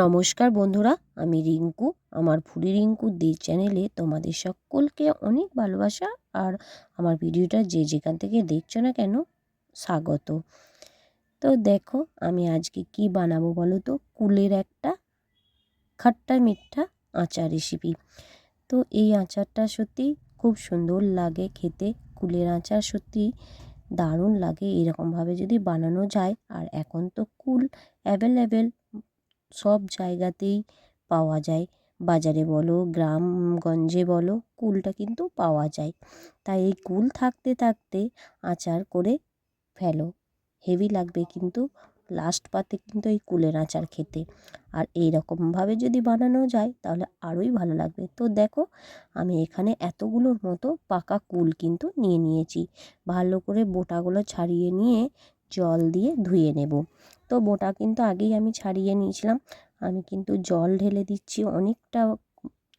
নমস্কার বন্ধুরা, আমি রিঙ্কু। আমার ফুডি রিঙ্কু দি চ্যানেলে তোমাদের সকলকে অনেক ভালোবাসা আর আমার ভিডিওটা যে যেখান থেকে দেখছ না কেন, স্বাগত। তো দেখো, আমি আজকে কি বানাবো বলো তো? কুলের একটা খাট্টা মিঠা আচার রেসিপি তো এই আচারটা সত্যি খুব সুন্দর লাগে খেতে। কুলের আচার সত্যি দারুণ লাগে। এরকমভাবে যদি বানানো যায়, আর এখন তো কুল অ্যাভেলেবেল সব জায়গাতেই পাওয়া যায়। বাজারে বলো, গ্রামগঞ্জে বলো, কুলটা কিন্তু পাওয়া যায়। তাই এই কুল থাকতে থাকতে আচার করে ফেলো। হেভি লাগবে কিন্তু লাস্ট পাতে কিন্তু এই কুলের আচার খেতে। আর এই রকমভাবে যদি বানানো যায়, তাহলে আরোই ভালো লাগবে। তো দেখো, আমি এখানে এতগুলোর মতো পাকা কুল কিন্তু নিয়ে নিয়েছি। ভালো করে বোটাগুলো ছাড়িয়ে নিয়ে জল দিয়ে ধুয়ে নেব। তো বোটা কিন্তু আগেই আমি ছাড়িয়ে নিয়েছিলাম। আমি কিন্তু জল ঢেলে দিচ্ছি, অনেকটা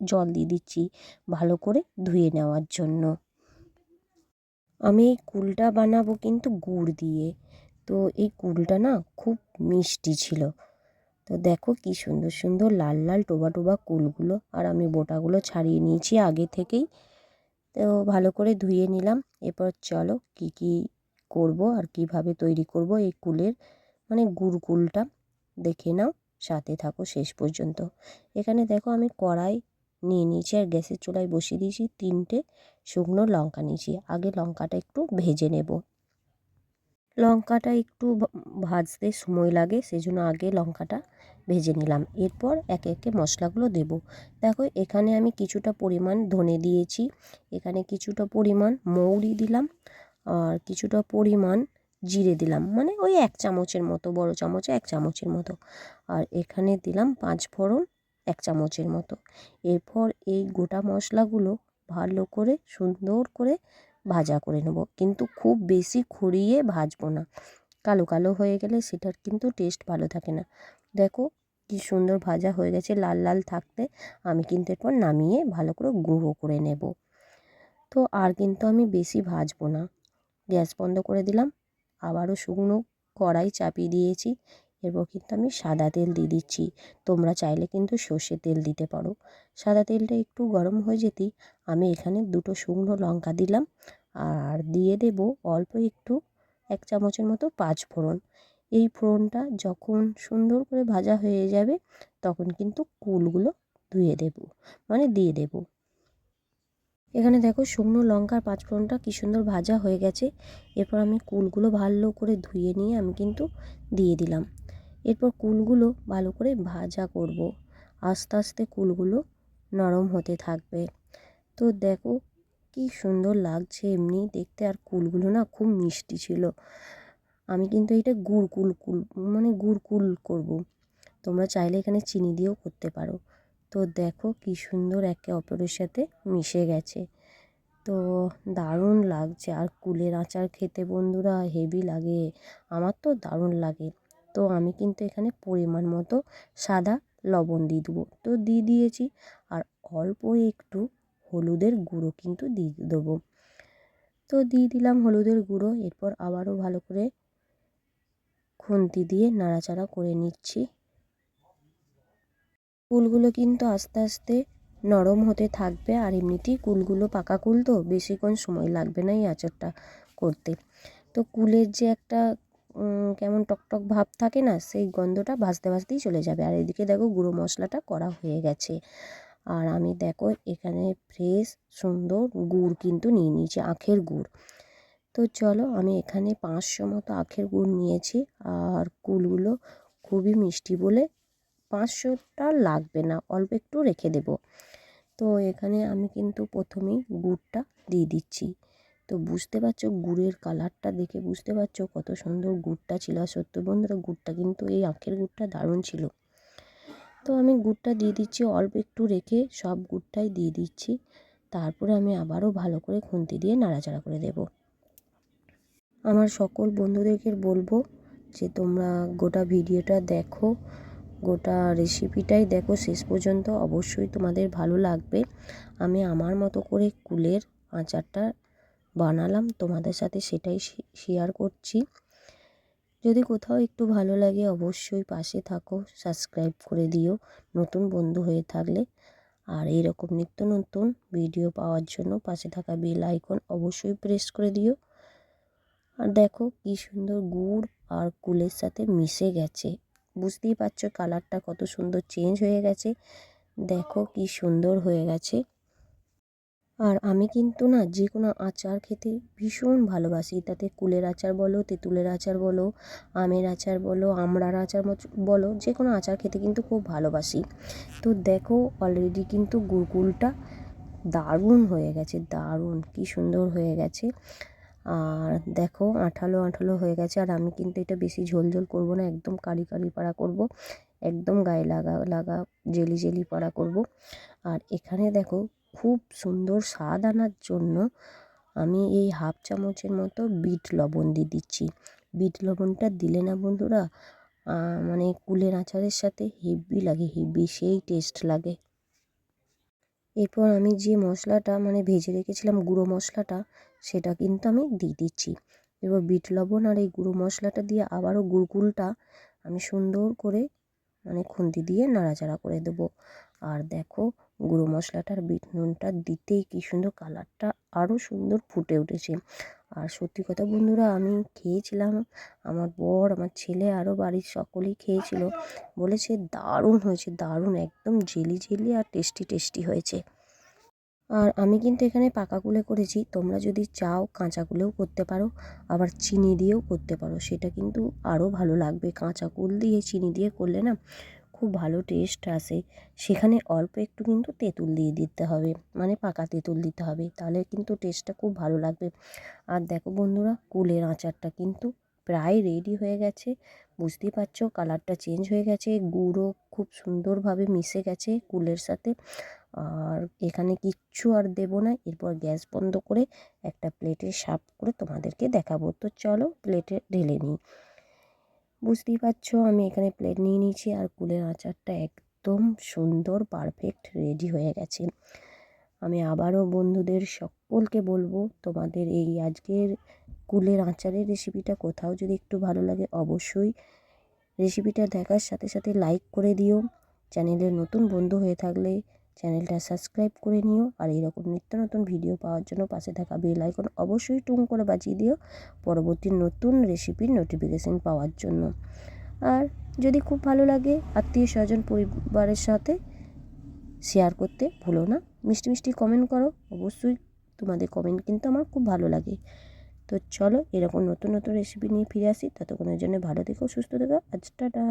জল দিয়ে দিচ্ছি ভালো করে ধুয়ে নেওয়ার জন্য। আমি এই কুলটা বানাবো কিন্তু গুড় দিয়ে। তো এই কুলটা না খুব মিষ্টি ছিল। তো দেখো কি সুন্দর সুন্দর লাল লাল টোবা টোবা কুলগুলো আর আমি বোটাগুলো ছাড়িয়ে নিয়েছি আগে থেকেই। তো ভালো করে ধুয়ে নিলাম। এরপর চলো কি কি করব আর কীভাবে তৈরি করব এই কুলের মানে গুড় কুলটা দেখে নাও, সাথে থাকো শেষ পর্যন্ত। এখানে দেখো আমি কড়াই নিয়ে নিয়েছি আর গ্যাসের চুলায় বসিয়ে দিয়েছি তিনটে শুকনো লঙ্কা নিয়েছি। আগে লঙ্কাটা একটু ভেজে নেব। লঙ্কাটা একটু ভাজতে সময় লাগে সেই জন্য আগে লঙ্কাটা ভেজে নিলাম। এরপর একে একে মশলাগুলো দেব। দেখো এখানে আমি কিছুটা পরিমাণ ধনে দিয়েছি, এখানে কিছুটা পরিমাণ মৌরি দিলাম আর কিছুটা পরিমাণ জিরে দিলাম। মানে ওই এক চামচের মতো, বড় চামচে এক চামচের মতো। আর এখানে দিলাম পাঁচ ফোড়ন এক চামচের মতো। এরপর এই গোটা মশলাগুলো ভালো করে, সুন্দর করে ভাজা করে নেব। কিন্তু খুব বেশি খুঁড়িয়ে ভাজবো না। কালো কালো হয়ে গেলে সেটার কিন্তু টেস্ট ভালো থাকে না। দেখো কি সুন্দর ভাজা হয়ে গেছে লাল লাল থাকতে। আমি কিন্তু এরপর নামিয়ে ভালো করে গুঁড়ো করে নেব। তো আর কিন্তু আমি বেশি ভাজবো না। গ্যাস বন্ধ করে দিলাম। আবারও শুকনো কড়াই চাপিয়ে দিয়েছি। এরপর কিন্তু আমি সাদা তেল দিয়ে দিচ্ছি। তোমরা চাইলে কিন্তু সর্ষের তেল দিতে পারো। সাদা তেলটা একটু গরম হয়ে যেতেই আমি এখানে দুটো শুকনো লঙ্কা দিলাম আর দিয়ে দেব অল্প একটু এক চামচের মতো পাঁচ ফোড়ন। এই ফোড়নটা যখন সুন্দর করে ভাজা হয়ে যাবে তখন কিন্তু কুলগুলো ধুয়ে দেব মানে দিয়ে দেব। এখানে দেখো শুকনো লঙ্কার পাঁচফোড়নটা কী সুন্দর ভাজা হয়ে গেছে। এরপর আমি কুলগুলো ভালো করে ধুয়ে নিয়ে আমি কিন্তু দিয়ে দিলাম। এরপর কুলগুলো ভালো করে ভাজা করব। আস্তে আস্তে কুলগুলো নরম হতে থাকবে। তো দেখো কি সুন্দর লাগছে এমনি দেখতে। আর কুলগুলো না খুব মিষ্টি ছিল। আমি কিন্তু এটা গুড় কুল কুল মানে গুড় কুল করব। তোমরা চাইলে এখানে চিনি দিয়েও করতে পারো। তো দেখো কি সুন্দর একে অপরের সাথে মিশে গেছে। তো দারুণ লাগছে। আর কুলের আচার খেতে বন্ধুরা হেভি লাগে। আমার তো দারুণ লাগে। তো আমি কিন্তু এখানে পরিমাণ মতো সাদা লবণ দিয়ে দেবো। তো দিয়ে দিয়েছি। আর অল্প একটু হলুদের গুঁড়ো কিন্তু দিয়ে দেবো। তো দিয়ে দিলাম হলুদের গুঁড়ো। এরপর আবারও ভালো করে খুন্তি দিয়ে নাড়াচাড়া করে নিচ্ছি। কুলগুলো কিন্তু আস্তে আস্তে নরম হতে থাকবে আর এমনিতেই কুলগুলো পাকা কুল তো বেশিক্ষণ সময় লাগবে না এই আচারটা করতে। তো কুলের যে একটা কেমন টকটক ভাব থাকে না, সেই গন্ধটা ভাজতে ভাজতেই চলে যাবে। আর এদিকে দেখো গুঁড়ো মশলাটা করা হয়ে গেছে। আর আমি দেখো এখানে ফ্রেশ, সুন্দর গুড় কিন্তু নিয়ে নিয়েছি, আখের গুড়। তো চলো আমি এখানে পাঁচশো মতো আখের গুড় নিয়েছি। আর কুলগুলো খুবই মিষ্টি বলে পাঁচশোটা লাগবে না, অল্প একটু রেখে দেব। তো এখানে আমি কিন্তু প্রথমেই গুড়টা দিয়ে দিচ্ছি। তো বুঝতে পারছ গুড়ের কালারটা দেখে বুঝতে পারছ কত সুন্দর গুড়টা ছিল। আর সত্য বন্ধুরা গুড়টা কিন্তু এই আখের গুড়টা দারুণ ছিল। তো আমি গুড়টা দিয়ে দিচ্ছি, অল্প একটু রেখে সব গুড়টাই দিয়ে দিচ্ছি। তারপরে আমি আবারও ভালো করে খুন্তি দিয়ে নাড়াচাড়া করে দেব। আমার সকল বন্ধুদেরকে বলব যে তোমরা গোটা ভিডিওটা দেখো। গোটা রেসিপিটাই দেখো শেষ পর্যন্ত অবশ্যই তোমাদের ভালো লাগবে। আমি আমার মতো করে কুলের আচারটা বানালাম, তোমাদের সাথে সেটাই শেয়ার করছি। যদি কোথাও একটু ভালো লাগে অবশ্যই পাশে থাকো সাবস্ক্রাইব করে দিও নতুন বন্ধু হয়ে থাকলে। আর এইরকম নিত্য নতুন ভিডিও পাওয়ার জন্য পাশে থাকা বেল আইকন অবশ্যই প্রেস করে দিও। আর দেখো কি সুন্দর গুড় আর কুলের সাথে মিশে গেছে। বুঝতেই পারছ কালারটা কত সুন্দর চেঞ্জ হয়ে গেছে। দেখো কি সুন্দর হয়ে গেছে। আর আমি কিন্তু না যে কোনো আচার খেতে ভীষণ ভালোবাসি। তাতে কুলের আচার বলো, তেঁতুলের আচার বলো, আমের আচার বলো, আমড়ার আচার বলো, যে কোনো আচার খেতে কিন্তু খুব ভালোবাসি। তো দেখো অলরেডি কিন্তু গুড়গুলটা দারুণ হয়ে গেছে, দারুণ কি সুন্দর হয়ে গেছে। আর দেখো আঠালো আঠালো হয়ে গেছে, আর আমি কিন্তু এটা বেশি ঝোল ঝোল করব না, একদম কালি কালি পাড়া করব, একদম গায়ে লাগা লাগা জেলি জেলি পাড়া করব। আর এখানে দেখো খুব সুন্দর স্বাদ আনার জন্য আমি এই হাফ চামচের মতো বিট লবণ দিয়ে দিচ্ছি। বিট লবণটা দিলে না বন্ধুরা মানে কুলের আচারের সাথে হেভি লাগে, হেভি সেই টেস্ট লাগে। এরপর আমি যে মশলাটা মানে ভেজে রেখেছিলাম গুঁড়ো মশলাটা সেটা কিন্তু আমি দিয়ে দিচ্ছি। এবার বিট লবণ আর এই গুঁড়ো মশলাটা দিয়ে আবারও গুড়গুলটা আমি সুন্দর করে মানে খুন্তি দিয়ে নাড়াচাড়া করে দেবো। আর দেখো গুঁড়ো মশলাটার বিট নুনটা দিতেই কী সুন্দর কালারটা আরও সুন্দর ফুটে উঠেছে। আর সত্যি কথা বন্ধুরা, আমি খেয়েছিলাম, আমার বর, আমার ছেলে আরও বাড়ির সকলেই খেয়েছিল। বলেছে দারুণ হয়েছে, দারুণ, একদম জেলি জেলি আর টেস্টি টেস্টি হয়েছে। আর আমি কিন্তু এখানে পাকা কুলে করেছি। তোমরা যদি চাও কাঁচা কুলেও করতে পারো, আবার চিনি দিয়েও করতে পারো। সেটা কিন্তু আরও ভালো লাগবে। কাঁচা কুল দিয়ে চিনি দিয়ে করলে না খুব ভালো টেস্ট আসে। সেখানে অল্প একটু কিন্তু তেঁতুল দিয়ে দিতে হবে মানে পাকা তেঁতুল দিতে হবে। তাহলে কিন্তু টেস্টটা খুব ভালো লাগবে। আর দেখো বন্ধুরা, কুলের আচারটা কিন্তু প্রায় রেডি হয়ে গেছে। বুঝতেই পারছ কালারটা চেঞ্জ হয়ে গেছে। গুঁড়ো খুব সুন্দরভাবে মিশে গেছে কুলের সাথে। আর এখানে কিচ্ছু আর দেবো না। এরপর গ্যাস বন্ধ করে একটা প্লেটে সাফ করে তোমাদেরকে দেখাবো। তো চলো প্লেটে ঢেলে নিই। বুঝতেই পারছ, আমি এখানে প্লেট নিয়ে নিয়েছি আর কুলের আচারটা একদম সুন্দর, পারফেক্ট, রেডি হয়ে গেছে। আমি আবারও বন্ধুদের সকলকে বলব, তোমাদের এই আজকের কুলের আচারের রেসিপিটা কোথাও যদি একটু ভালো লাগে অবশ্যই রেসিপিটা দেখার সাথে সাথে লাইক করে দিও। চ্যানেলের নতুন বন্ধু হয়ে থাকলে চ্যানেলটা সাবস্ক্রাইব করে নিও আর এরকম নিত্য নতুন ভিডিও পাওয়ার জন্য পাশে থাকা বেল আইকন অবশ্যই টুং করে বাজিয়ে দিও পরবর্তী নতুন রেসিপির নোটিফিকেশান পাওয়ার জন্য। আর যদি খুব ভালো লাগে আত্মীয় স্বজন পরিবারের সাথে শেয়ার করতে ভুলো না, মিষ্টি মিষ্টি কমেন্ট করো, অবশ্যই তোমাদের কমেন্ট কিন্তু আমার খুব ভালো লাগে। তো চলো এরকম নতুন নতুন রেসিপি নিয়ে ফিরে আসি, ততক্ষণের জন্য ভালো থেকো, সুস্থ থেকো, আজ টাটা।